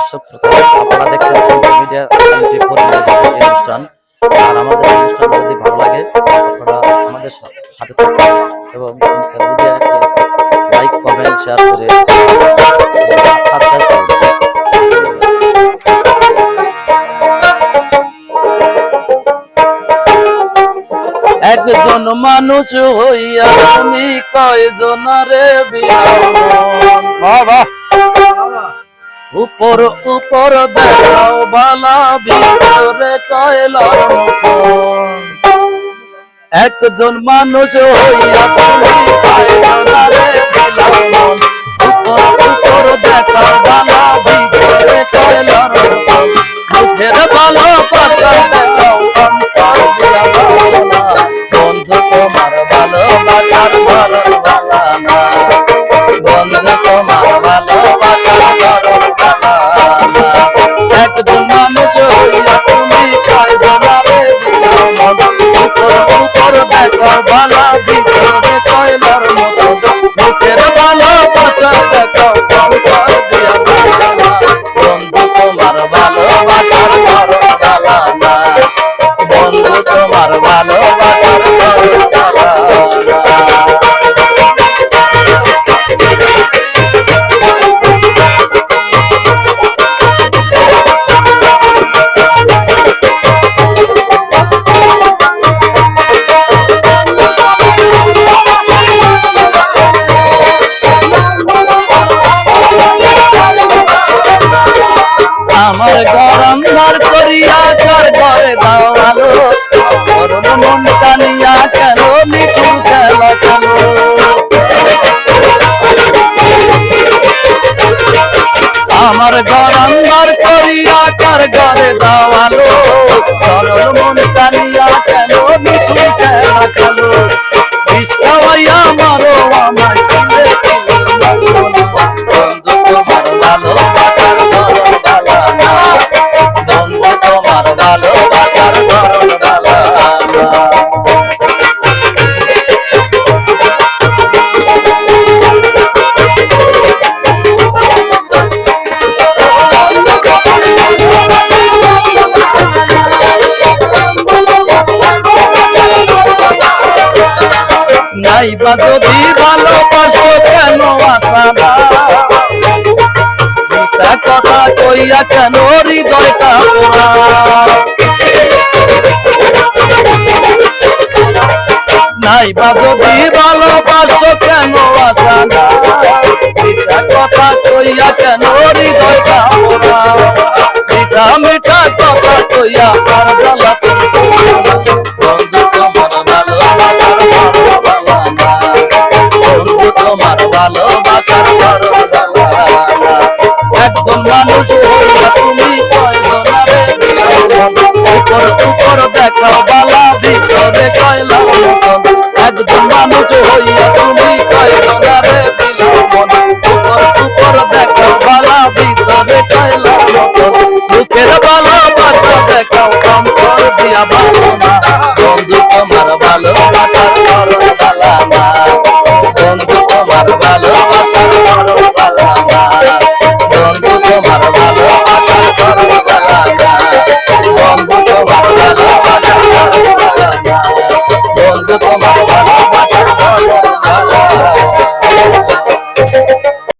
দর্শক আপনারা দেখছেন টোয়েন্টি মিডিয়া টোয়েন্টি ফোর অনুষ্ঠান। আর আমাদের অনুষ্ঠান যদি ভালো লাগে, আপনারা আমাদের সাথে থাকুন এবং লাইক কমেন্ট শেয়ার করে একজন মানুষ হইয়া তুমি কয়জনারে বিয়া বাবা উপর উপর দেখাও বালা ভিতরে কয়লার একজন মানুষ হইয়া তুমি উপর উপর দেখাও বালা কয়লার আমার ঘর অন্ধার করিয়া কার ঘরে দাও আলো। করুন মন টানিয়া কেন নিঠুর খেলা খেলো? আমার ঘর অন্ধার করিয়া কার ঘরে দাও আলো? মন টানিয়া কেন নাই বা যদি ভালোবাসো কেন আসা না? মিছা কথা কইয়া কেন হৃদয়টা পোড়া নাই বা যদি ভালোবাসো কেন আসা না? মিছা কথা কইয়া কেন হৃদয়টা পোড়া মিঠা মিঠা কথা কইয়া একজন মানুষ হইয়া তুমি